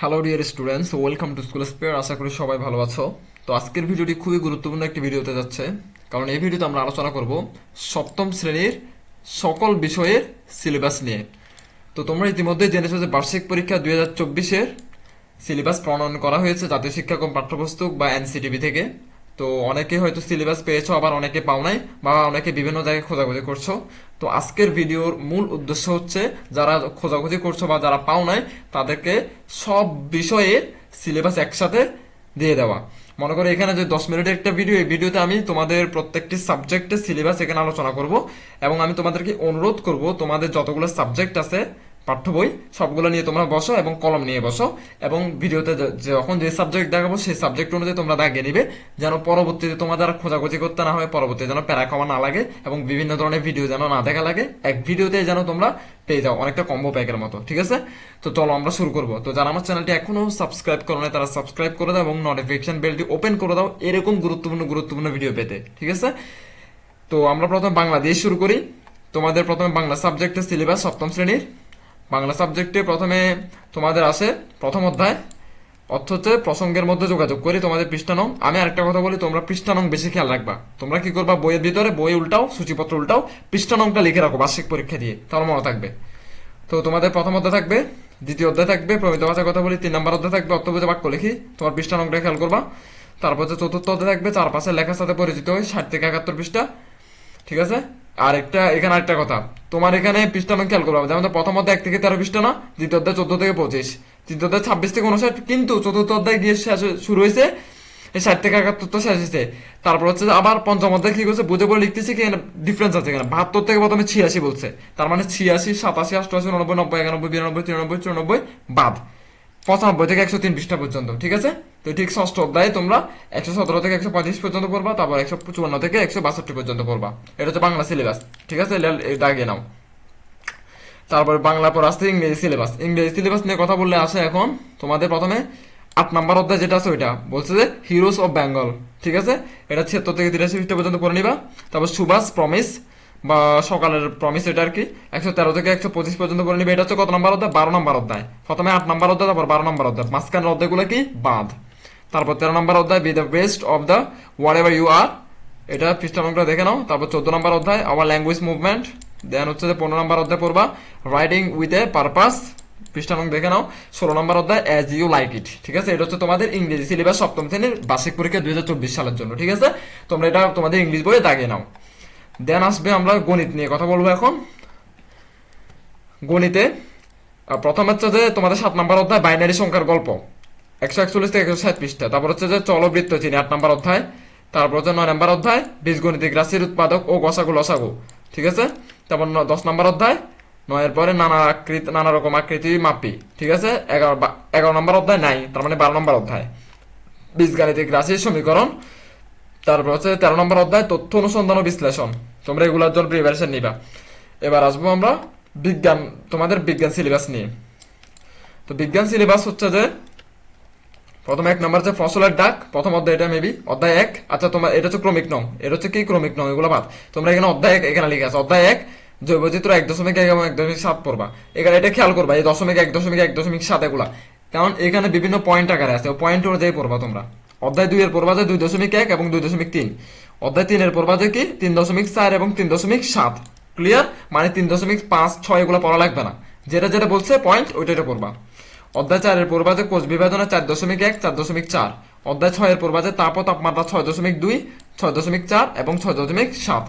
Hello dear students welcome to school spare আশা করি সবাই ভালো আছো। তো আজকের ভিডিওটি খুবই গুরুত্বপূর্ণ একটি ভিডিও হতে যাচ্ছে। কারণ এই ভিডিওতে আমরা আলোচনা করব সপ্তম শ্রেণির সকল বিষয়ের সিলেবাস নিয়ে। তো তোমরা ইতিমধ্যে জেনেছো যে বার্ষিক পরীক্ষা দুই হাজার চব্বিশের সিলেবাস প্রণয়ন করা হয়েছে জাতীয় শিক্ষাক্রম পাঠ্যপুস্তক বা এনসিটিভি থেকে। তো অনেকে হয়তো সিলেবাস পেয়েছ, আবার অনেকে পাও নাই, বা অনেকে বিভিন্ন জায়গায় খোঁজাখুঁজি করছ। তো আজকের ভিডিওর মূল উদ্দেশ্য হচ্ছে, যারা খোঁজাখুঁজি করছ বা যারা পাও নাই, তাদেরকে সব বিষয়ের সিলেবাস একসাথে দিয়ে দেওয়া। মনে করো এখানে যে দশ মিনিটের একটা ভিডিও এই ভিডিওতে আমি তোমাদের প্রত্যেকটি সাবজেক্টের সিলেবাস এখানে আলোচনা করব, এবং আমি তোমাদেরকে অনুরোধ করব, তোমাদের যতগুলো সাবজেক্ট আছে পাঠ্য বই, সবগুলো নিয়ে তোমরা বসো এবং কলম নিয়ে বসো এবং ভিডিওতে যখন যে সাবজেক্ট দেখাবো, সেই সাবজেক্ট অনুযায়ী তোমরা দাগিয়ে নিবে, যেন পরবর্তীতে তোমাদের আর খোঁজাখুঁজি করতে না হয়, পরবর্তীতে যেন প্যারা খাওয়া না লাগে এবং বিভিন্ন ধরনের ভিডিও যেন না দেখা লাগে। এক ভিডিওতে যেন তোমরা পেয়ে যাও অনেকটা কম্বো প্যাকের মতো, ঠিক আছে? তো চলো আমরা শুরু করব। তো যারা আমার চ্যানেলটি এখনও সাবস্ক্রাইব করো না তারা সাবস্ক্রাইব করে দাও এবং নোটিফিকেশন বেলটি ওপেন করে দাও এরকম গুরুত্বপূর্ণ গুরুত্বপূর্ণ ভিডিও পেতে, ঠিক আছে? তো আমরা প্রথমে বাংলা দিয়ে শুরু করি। তোমাদের প্রথমে বাংলা সাবজেক্টের সিলেবাস সপ্তম শ্রেণির। বাংলা সাবজেক্টে প্রথমে তোমাদের আসে প্রথম অধ্যায় অর্থ হচ্ছে প্রসঙ্গের মধ্যে যোগাযোগ করি তোমাদের পৃষ্ঠানং। আমি আরেকটা কথা বলি, তোমরা পৃষ্ঠানং বেশি খেয়াল রাখবা। তোমরা কি করবা, বইয়ের ভিতরে বই উল্টাও, সূচিপত্র উল্টাও, পৃষ্ঠানংটা লিখে রাখো বার্ষিক পরীক্ষা দিয়ে তাহলে মনে থাকবে। তো তোমাদের প্রথম অধ্যায় থাকবে, দ্বিতীয় অধ্যায় থাকবে, প্রমিত ভাষার কথা বলি, তিন নম্বর অধ্যায় থাকবে অর্থবোধ বাক্য লিখি, তোমার পৃষ্ঠানংটা খেয়াল করবা। তারপর হচ্ছে চতুর্থ অধ্যায় থাকবে চার পাশে লেখার সাথে পরিচিত হই, ষাট থেকে একাত্তর পৃষ্ঠা, ঠিক আছে? আর একটা এখানে আরেকটা কথা তোমার এখানে পৃষ্ঠা নং খেয়াল করবে যেমন প্রথম এক থেকে তেরো পৃষ্ঠা না, দ্বিতীয় অধ্যায় চোদ্দ থেকে পঁচিশ। তৃতীয় অধ্যায় ছাব্বিশ থেকে উনষাট কিন্তু চতুর্থ অধ্যায় গিয়ে শেষ শুরু হয়েছে ষাট থেকে একাত্তর তো শেষ হয়েছে। তারপর হচ্ছে আবার পঞ্চম অধ্যায় কি করছে? বুঝে পড়ে লিখতেছি কি ডিফারেন্স আছে এখানে। বাহাত্তর থেকে প্রথমে ছিয়াশি বলছে। তার মানে ছিয়াশি, সাতাশি অষ্টআশি উনব্বই নব্বই, একানব্বই, বিরানব্বই, তিরানব্বই, চুরানব্বই, বাদ। পঁচানব্বই থেকে একশো তিন পৃষ্ঠা পর্যন্ত, ঠিক আছে? তো ঠিক ষষ্ঠ অধ্যায়ে তোমরা একশো সতেরো থেকে একশো পঁয়ত্রিশ পর্যন্ত পড়বা, তারপর একশো চুয়ান্ন থেকে একশো বাষট্টি পর্যন্ত পড়বা। এটা হচ্ছে বাংলা সিলেবাস ঠিক আছে? দাগিয়ে নাও। তারপর বাংলা পর আসছে ইংরেজি সিলেবাস ইংরেজি সিলেবাস নিয়ে কথা বললে আসে এখন তোমাদের প্রথমে আট নাম্বার অধ্যায় যেটা আছে ওইটা। বলছে যে হিরোস অফ বেঙ্গল ঠিক আছে? এটা ছিয়াত্তর থেকে তিরাশি পৃষ্ঠা পর্যন্ত পড়ে নিবা। তারপর সুভাষ, প্রমিস, বা সকালের প্রমিস এটা আর কি। একশো তেরো থেকে একশো পঁচিশ পর্যন্ত পড়ে নিবে। এটা হচ্ছে কত নম্বর অধ্যায়? বারো নম্বর অধ্যায়। প্রথমে আট নম্বর অধ্যায়, তারপর বারো নম্বর অধ্যায়। মাঝখানের অধ্যায়গুলো কি? বাঁধ। তারপর তেরো নম্বর অধ্যায় be the best of the whatever you are এটা পৃষ্ঠা নম্বরটা দেখে নাও। তারপর চোদ্দ নম্বর অধ্যায় আওয়ার ল্যাঙ্গুয়েজ মুভমেন্ট দেন হচ্ছে যে পনেরো নম্বর অধ্যায় পড়বা রাইটিং উইথ এ পারপাস পৃষ্ঠা নম্বর দেখে নাও। ষোলো নম্বর অধ্যায় অ্যাজ ইউ লাইক ইট ঠিক আছে? এটা হচ্ছে তোমাদের ইংরেজি সিলেবাস সপ্তম শ্রেণির বার্ষিক পরীক্ষা দুই হাজার চব্বিশ সালের জন্য। ঠিক আছে? তোমরা এটা তোমাদের ইংলিশ বইয়ে দাগিয়ে নাও। দেন আসবে আমরা গণিত নিয়ে কথা বলব এখন। গণিতে প্রথম হচ্ছে যে তোমাদের সাত নম্বর অধ্যায় বাইনারি সংখ্যার গল্প। একশো একচল্লিশ থেকে একশো ষাট পৃষ্ঠা। তারপর হচ্ছে যে চলবৃত্ত চিনি, আট নম্বর অধ্যায়। তারপর হচ্ছে নয় নম্বর অধ্যায়, বীজগণিতিক রাশির উৎপাদক ও গসাগু লসাগু। ঠিক আছে? তারপর দশ নম্বর অধ্যায়, নয়ের পরে নানা আকৃতি নানা রকম আকৃতি মাপি। ঠিক আছে? এগারো এগারো নম্বর অধ্যায় নাই, তার মানে বারো নম্বর অধ্যায়। বীজগাণিতিক রাশির সমীকরণ। তারপর হচ্ছে তেরো নম্বর অধ্যায়, তথ্য অনুসন্ধান ও বিশ্লেষণ। তোমরা এগুলোর জন্য প্রিপারেশন নিবা। এবার আসব আমরা বিজ্ঞান তোমাদের বিজ্ঞান সিলেবাস নিয়ে। তো বিজ্ঞান সিলেবাস হচ্ছে যে প্রথম এক নম্বর হচ্ছে ফসলের ডাক প্রথম অধ্যায় এটা মেবি অধ্যায় এক। আচ্ছা তোমার, এটা হচ্ছে ক্রমিক নং, এটা হচ্ছে কি ক্রমিক নং, এগুলো বাদ। তোমরা এখানে অধ্যায় এক, এখানে লিখে আছে। অধ্যায় এক, জৈবচিত্র এক দশমিক এক এবং এক দশমিক সাত পড়বা। এখানে এটা খেয়াল করবা, এই দশমিক এক দশমিক এক, দশমিক সাত এগুলা। কারণ এখানে বিভিন্ন পয়েন্ট আকারে আছে পয়েন্ট অনুযায়ী পড়বা তোমরা। অধ্যায় দুই এর পড়বা যে দুই দশমিক এক এবং দুই দশমিক তিন। অধ্যায় তিনের পড়বা যে কি? তিন দশমিক চার এবং তিন দশমিক সাত। ক্লিয়ার মানে তিন দশমিক পাঁচ, ছয় এগুলো পড়া লাগবে না। যেটা যেটা বলছে পয়েন্ট ওইটা এটা পড়বা। অধ্যায় চারের পূর্বাজে কোষ বিভাজনে চার দশমিক এক, চার দশমিক চার। অধ্যায় ছয়ের পূর্বাজে তাপ ও তাপমাত্রা ছয় দশমিক দুই, ছয় দশমিক চার এবং ছয় দশমিক সাত।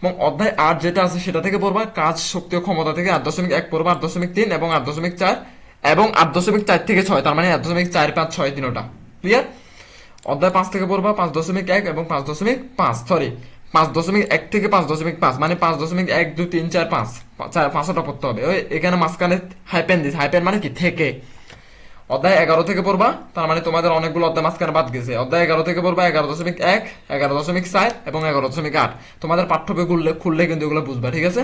এবং অধ্যায় আট যেটা আছে সেটা থেকে পড়বা, কাজ, শক্তি ও ক্ষমতা থেকে আট দশমিক এক পড়বা, আট দশমিক তিন এবং আট দশমিক চার এবং আট দশমিক চার থেকে ছয়, তার মানে আট দশমিক চার পাঁচ ছয় তিনোটা। ক্লিয়ার অধ্যায় পাঁচ থেকে পড়বা, পাঁচ দশমিক এক এবং পাঁচ দশমিক পাঁচ সরি পাঁচ দশমিক এক থেকে পাঁচ দশমিক পাঁচ মানে পাঁচ দশমিক এক, দুই, তিন, চার, পাঁচ চার, পাঁচটা পড়তে হবে। ওই এখানে মাঝখানে হাইপেন দিস হাইপেন মানে কি? থেকে। অধ্যায় এগারো থেকে পড়বা? তার মানে তোমাদের অনেকগুলো অধ্যায় মাঝখানে বাদ গেছে। অধ্যায় এগারো থেকে পড়বা এগারো দশমিক এক, এগারো দশমিক চার এবং এগারো দশমিক আট। তোমাদের পাঠ্য খুললে খুললে কিন্তু এগুলো বুঝবা, ঠিক আছে?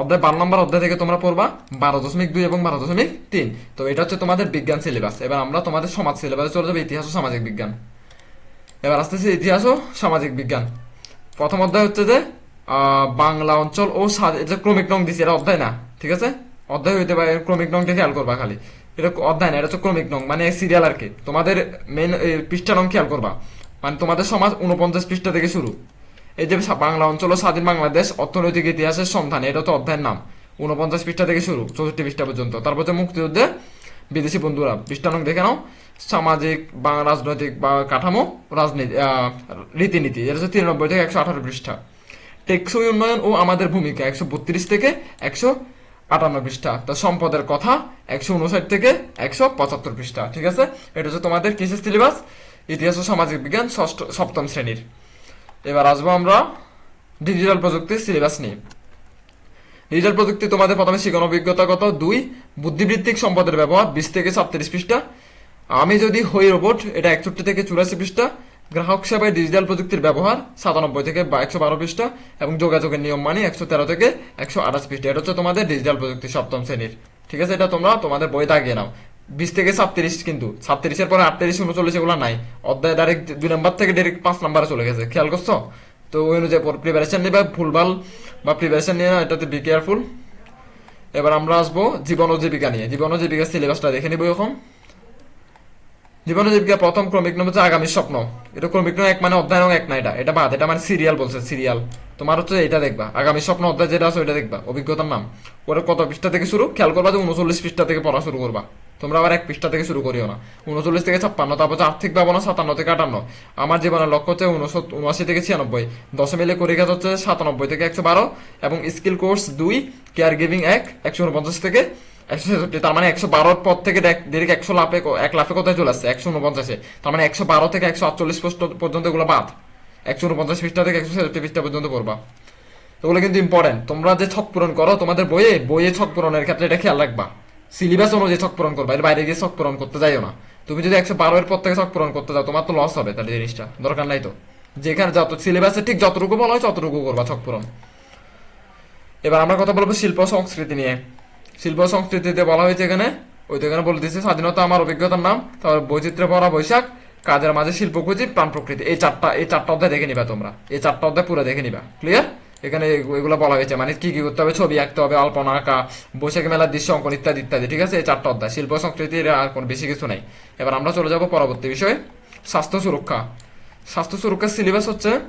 অধ্যায় বারো নম্বর অধ্যায় থেকে তোমরা পড়বা বারো দশমিক দুই এবং বারো দশমিক তিন। তো এটা হচ্ছে তোমাদের বিজ্ঞান সিলেবাস এবার আমরা তোমাদের সমাজ সিলেবাসে চলে যাবে, ইতিহাস ও সামাজিক বিজ্ঞান। এবার আসতেছি ইতিহাস ও সামাজিক বিজ্ঞান। প্রথম অধ্যায় হচ্ছে যে বাংলা অঞ্চল ও ক্রমিক নং দিছি, এটা অধ্যায় না, ঠিক আছে? অধ্যায় হইতে পারে, ক্রমিক নংটা খেয়াল করবা খালি। এটা অধ্যায় না, এটা হচ্ছে ক্রমিক নং মানে সিরিয়াল আর কি। তোমাদের মেন পৃষ্ঠা নং খেয়াল করবা। মানে তোমাদের সমাজ উনপঞ্চাশ পৃষ্ঠা থেকে শুরু। এই যে বাংলা অঞ্চল স্বাধীন বাংলাদেশ, অর্থনৈতিক ইতিহাসের সন্ধান, এটা তো অধ্যায়ের নাম। উনপঞ্চাশ পৃষ্ঠা থেকে শুরু, চৌষট্টি পৃষ্ঠা পর্যন্ত। তারপর হচ্ছে মুক্তিযুদ্ধে বিদেশি বন্ধুরা পৃষ্ঠা নং দেখে নাও। সামাজিক বা রাজনৈতিক বা কাঠামো, রাজনীতি রীতিনীতি, এটা হচ্ছে তিরানব্বই থেকে একশো আঠারো পৃষ্ঠা। টেকসই উন্নয়ন ও আমাদের ভূমিকা, একশো বত্রিশ থেকে একশো আটান্ন পৃষ্ঠা। সম্পদের কথা একশো উনষাট থেকে একশো পঁচাত্তর পৃষ্ঠা, ঠিক আছে? এটা হচ্ছে তোমাদের কিসের সিলেবাস, ইতিহাস ও সামাজিক বিজ্ঞান, ষষ্ঠ, সপ্তম শ্রেণির। এবার আসব আমরা ডিজিটাল প্রযুক্তির সিলেবাস নিয়ে। ডিজিটাল প্রযুক্তি তোমাদের প্রথমে শিখন অভিজ্ঞতা কত? দুই, বুদ্ধিবৃত্তিক সম্পদের ব্যবহার, বিশ থেকে সাতত্রিশ পৃষ্ঠা। আমি যদি হই রোবট, এটা একষট্টি থেকে চুরাশি পৃষ্ঠা। গ্রাহক সেবায় ডিজিটাল প্রযুক্তির ব্যবহার সাতানব্বই থেকে একশো বারো পৃষ্ঠা এবং যোগাযোগের নিয়ম মানি একশো তেরো থেকে একশো আঠাশ পৃষ্ঠা। এটা হচ্ছে তোমাদের ডিজিটাল প্রযুক্তি সপ্তম শ্রেণির। ঠিক আছে? এটা তোমরা তোমাদের বই দাগিয়ে নাও। বিশ থেকে সাতত্রিশ কিন্তু। সাতত্রিশের পরে আটত্রিশ উনচল্লিশ এগুলো নাই। অধ্যায় ডাইরেক্ট দুই নাম্বার থেকে ডাইরেক্ট পাঁচ নাম্বারে চলে গেছে। খেয়াল করছ? তো ওই অনুযায়ী প্রিপারেশন নিবে ভুলভাল বা প্রিপারেশন নিয়ে না, এটাতে বি কেয়ারফুল এবার আমরা আসব জীবন ও জীবিকা নিয়ে। জীবন ও জীবিকার সিলেবাসটা দেখে নিব এখন। জীবন জীবিকা প্রথম ক্রমিক নাম হচ্ছে আগামী স্বপ্ন। এটা ক্রমিক নয় এক মানে অধ্যায় এক না এটা এটা বাদ এটা মানে সিরিয়াল বলছে সিরিয়াল তোমার হচ্ছে এটা দেখবা। আগামী স্বপ্ন অধ্যায় যেটা আছে, ওইটা দেখবা। অভিজ্ঞতার নাম। ওটা কত পৃষ্ঠা থেকে শুরু? খেয়াল করবা যে উনচল্লিশ পৃষ্ঠা থেকে পড়া শুরু করবা তোমরা আবার এক পৃষ্ঠা থেকে শুরু করিও না। উনচল্লিশ থেকে ছাপ্পান্ন, তারপর আর্থিক ভাবনা সাতান্ন থেকে আটান্ন। আমার জীবনের লক্ষ্য হচ্ছে উনআশি থেকে ছিয়ানব্বই। দশ মিলে করে কাজ হচ্ছে সাতানব্বই থেকে একশো বারো। এবং স্কিল কোর্স দুই কেয়ার গিভিং এক, একশো উনপঞ্চাশ থেকে একশো ছেষট্টি তার মানে একশো বারোর পর থেকে ডিরেক্ট একশো লাফে এক লাফে কোথায় চলে আসছে? একশো উনপঞ্চাশে তার মানে একশো বারো থেকে একশো আটচল্লিশ পর্যন্ত এগুলো বাদ। একশো উনপঞ্চাশ পৃষ্ঠা থেকে একশো ছেষট্টি পৃষ্ঠা পর্যন্ত পড়বা। এগুলো কিন্তু ইম্পর্টেন্ট তোমরা যে ছক পূরণ করো, তোমাদের বইয়ে বইয়ে ছক পূরণের ক্ষেত্রে এটা খেয়াল রাখবা। সিলেবাস অনুযায়ী ছক পূরণ করবা, এর বাইরে গিয়ে ছক পূরণ করতে যাইও না। তুমি যদি একশো বারো এর পর থেকে ছক পূরণ করতে যাও, তোমার তো লস হবে তাহলে জিনিসটা। দরকার নাই তো। যেখানে যত সিলেবাসে ঠিক যতটুকু বলা হয় ততটুকু করবা ছক পূরণ। এবার আমরা কথা বলব শিল্প সংস্কৃতি নিয়ে। শিল্প সংস্কৃতিতে বলা হয়েছে এখানে ওই তো এখানে বলে দিচ্ছে স্বাধীনতা আমার অভিজ্ঞতার নাম, তারপর বৈচিত্র্য পড়া বৈশাখ, কাজের মাঝে শিল্প খুঁজি, প্রাণ প্রকৃতি। এই চারটা এই চারটা অধ্যায় দেখে নিবা তোমরা। এই চারটা অধ্যায় পুরো দেখে নিবা। ক্লিয়ার এখানে এগু- এগুলো বলা হয়েছে মানে কি কি করতে হবে? ছবি আঁকতে হবে অল্পনা আঁকা, বৈশাখী মেলার দৃশ্য অঙ্কন ইত্যাদি ইত্যাদি, ঠিক আছে? এই চারটা অধ্যায়। শিল্প সংস্কৃতির আর কোনো বেশি কিছু নাই। এবার আমরা চলে যাব পরবর্তী বিষয়ে। স্বাস্থ্য সুরক্ষা। স্বাস্থ্য সুরক্ষার সিলেবাস হচ্ছে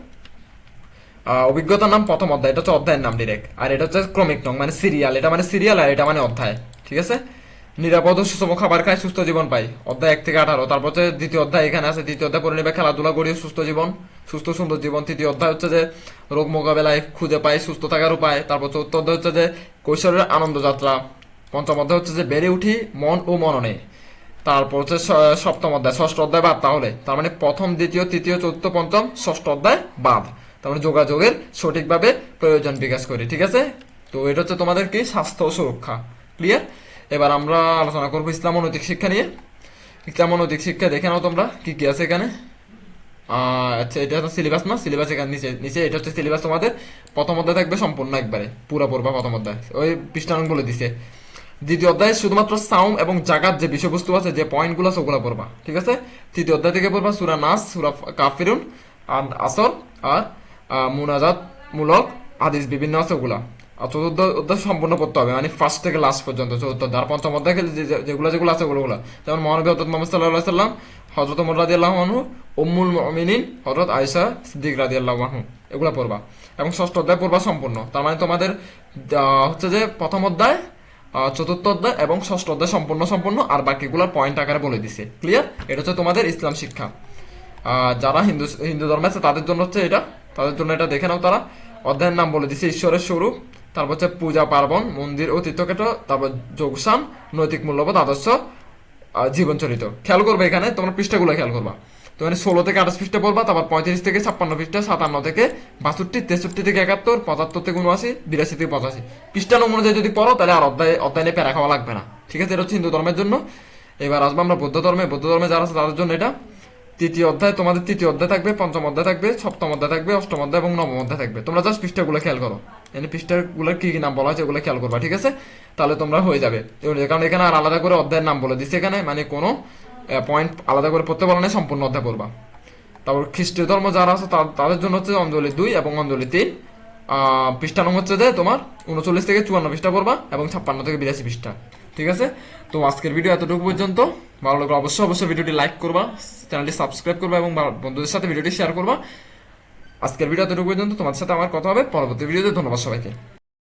অভিজ্ঞতার নাম প্রথম অধ্যায়। এটা হচ্ছে অধ্যায়ের নাম ডিরেক্ট আর এটা হচ্ছে ক্রমিক নং মানে সিরিয়াল এটা মানে সিরিয়াল আর এটা মানে অধ্যায়। ঠিক আছে? নিরাপদ সুষম খাবার খায়, সুস্থ জীবন পাই অধ্যায় এক থেকে আঠারো। তারপর হচ্ছে দ্বিতীয় অধ্যায় এখানে আছে। দ্বিতীয় অধ্যায় পড়ে নেবে খেলাধুলা করিয়ে সুস্থ জীবন, সুস্থ সুন্দর জীবন। তৃতীয় অধ্যায় হচ্ছে যে রোগ মোকাবেলায় খুঁজে পাই সুস্থ থাকার উপায় তারপর চতুর্থ অধ্যায় হচ্ছে যে কৈশোরের আনন্দ যাত্রা। পঞ্চম অধ্যায় হচ্ছে যে বেড়ে উঠি মন ও মননে। তারপর হচ্ছে সপ্তম অধ্যায়, ষষ্ঠ অধ্যায় বাদ। তাহলে, তার মানে প্রথম, দ্বিতীয়, তৃতীয়, চতুর্থ, পঞ্চম, ষষ্ঠ অধ্যায় বাদ। তার মানে যোগাযোগের সঠিকভাবে প্রয়োজন বিকাশ করি, ঠিক আছে? তো এটা হচ্ছে তোমাদের কি? স্বাস্থ্য ও সুরক্ষা ক্লিয়ার এবার আমরা আলোচনা করব ইসলাম ও নৈতিক শিক্ষা নিয়ে। ইসলাম ও নৈতিক শিক্ষা দেখে নাও তোমরা, কি কি আছে এখানে? আচ্ছা এটা হচ্ছে সিলেবাস না? সিলেবাস এখানে নিচে নিচে এটা হচ্ছে সিলেবাস তোমাদের প্রথম অধ্যায় থাকবে সম্পূর্ণ একবারে, পুরো পড়বা প্রথম অধ্যায়। ওই পৃষ্ঠান বলে দিছে। দ্বিতীয় অধ্যায় শুধুমাত্র সাউন্ড এবং জাগাত যে বিষয়বস্তু আছে, যে পয়েন্টগুলো আছে, ওগুলো পড়বা, ঠিক আছে? তৃতীয় অধ্যায় থেকে পড়বা সুরা নাস, সুরা কাফিরুন আর আসর আর আহ, মুনাজাত মূলক হাদিস বিভিন্ন আছে ওগুলা। আর চতুর্থ অধ্যায় সম্পূর্ণ পড়তে হবে মানে ফার্স্ট থেকে লাস্ট পর্যন্ত চতুর্থ অধ্যায়। আর পঞ্চম অধ্যায় যেগুলো যেগুলো আছে ওগুলো যেমন মহানবী হজরত মোহাম্মদ সাল্লাহ সাল্লাম হজরত মোর রাদি আল্লাহ উম্মুল মিনিন হজরত আয়সা সিদ্দিক রাদি আল্লাহ এগুলো পড়বা। এবং ষষ্ঠ অধ্যায় পড়বা সম্পূর্ণ। তার মানে তোমাদের হচ্ছে যে প্রথম অধ্যায় চতুর্থ অধ্যায় এবং ষষ্ঠ অধ্যায় সম্পূর্ণ সম্পূর্ণ আর বাকিগুলোর পয়েন্ট আকারে বলে দিছে। ক্লিয়ার এটা হচ্ছে তোমাদের ইসলাম শিক্ষা। যারা হিন্দু হিন্দু ধর্মে আছে তাদের জন্য হচ্ছে এটা তাদের জন্য এটা দেখে নাও তারা। অধ্যায়ের নাম বলে দিছে ঈশ্বরের স্বরূপ তারপর হচ্ছে পূজা পার্বণ মন্দির ও তীর্থক্ষেত্র তারপর যোগসান নৈতিক মূল্যবোধ আদর্শ আহ, জীবন চরিত খেয়াল করবে এখানে তোমার পৃষ্ঠাগুলো খেয়াল করবা। তো মানে ষোলো থেকে আঠাশ পৃষ্ঠা পড়বা তারপর পঁয়ত্রিশ থেকে ছাপ্পান্ন পৃষ্ঠা সাতান্ন থেকে বাষট্টি তেষট্টি থেকে একাত্তর পঁচাত্তর থেকে উনআশি বিরাশি থেকে পঁচাশি। পৃষ্ঠা নং অনুযায়ী যদি পড়ো তাহলে আর অধ্যায় অধ্যায় নিয়ে প্যারা খাওয়া লাগবে না। ঠিক আছে এটা হচ্ছে হিন্দু ধর্মের জন্য। এবার আসব আমরা বৌদ্ধ ধর্মে। বৌদ্ধ ধর্মে যারা আছে তাদের জন্য এটা তৃতীয় অধ্যায়, তোমাদের তৃতীয় অধ্যায় থাকবে, পঞ্চম অধ্যায় থাকবে, সপ্তম অধ্যায় থাকবে, অষ্টম অধ্যায় এবং নবম অধ্যায় থাকবে। তোমরা জাস্ট পৃষ্ঠাগুলো খেয়াল করো। এখানে পৃষ্ঠাগুলোর কি কি নাম বলা হয়েছে ওগুলো খেয়াল করবা, ঠিক আছে? তাহলে তোমরা হয়ে যাবে। কারণ এখানে আর আলাদা করে অধ্যায়ের নাম বলে দিচ্ছে এখানে মানে কোনো পয়েন্ট আলাদা করে পড়তে বলা নেই, সম্পূর্ণ অধ্যায় পড়বা। তারপর খ্রিস্টীয় ধর্ম যারা আছে তাদের জন্য হচ্ছে অঞ্জলি দুই এবং অঞ্জলি তিন। পৃষ্ঠা নং হচ্ছে যে তোমার উনচল্লিশ থেকে চুয়ান্ন পৃষ্ঠা পড়বা এবং ছাপ্পান্ন থেকে বিরাশি পৃষ্ঠা। ঠিক আছে? তো আজকের ভিডিও এতটুকু পর্যন্ত। ভালো লাগলে অবশ্যই অবশ্যই ভিডিওটি লাইক করবা চ্যানেলটি সাবস্ক্রাইব করবা এবং বন্ধুদের সাথে ভিডিওটি শেয়ার করবা। আজকের ভিডিও এতটুকু পর্যন্ত। তোমার সাথে আমার কথা হবে। পরবর্তী ভিডিওতে ধন্যবাদ সবাইকে।